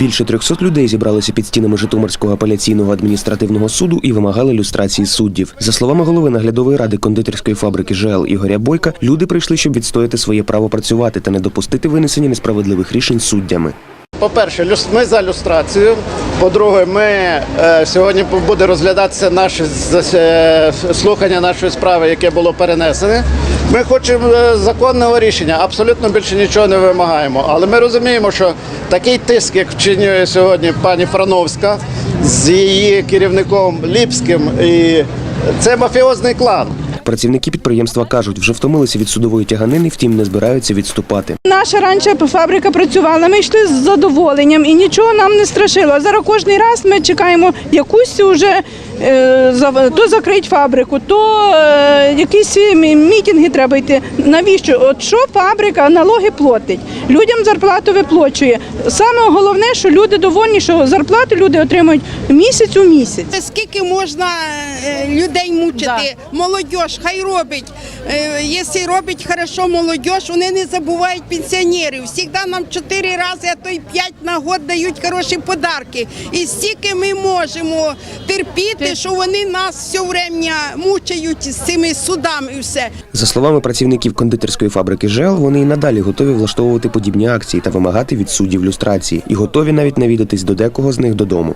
Більше 300 людей зібралися під стінами Житомирського апеляційного адміністративного суду і вимагали люстрації суддів. За словами голови наглядової ради кондитерської фабрики ЖЛ Ігоря Бойка, люди прийшли, щоб відстояти своє право працювати та не допустити винесення несправедливих рішень суддями. По-перше, ми за люстрацію. По-друге, ми е, сьогодні буде розглядатися наше е, слухання нашої справи, яке було перенесене. Ми хочемо е, законного рішення, абсолютно більше нічого не вимагаємо. Але ми розуміємо, що такий тиск, як вчинює сьогодні пані Франовська з її керівником Ліпським, і це мафіозний клан. Працівники підприємства кажуть, вже втомилися від судової тяганини, втім не збираються відступати. Наша раніше фабрика працювала, ми йшли з задоволенням і нічого нам не страшило. Зараз кожен раз ми чекаємо якусь уже то закрить фабрику, то е, якісь мі- мітинги треба йти. Навіщо? От що фабрика налоги платить? Людям зарплату виплачує. Саме головне, що люди довольні, що зарплату люди отримують місяць у місяць. Скільки можна е, людей мучити? Молодь, хай робить. Е, Якщо робить хорошо молодь, вони не забувають пенсіонерів. Всігда нам чотири рази, а то й п'ять на год дають хороші подарки. І стільки ми можемо терпіти, що вони нас все время мучають з цими судами і все. За словами працівників кондитерської фабрики ЖЕЛ, вони і надалі готові влаштовувати подібні акції та вимагати від суддів люстрації, і готові навіть навідатись до декого з них додому.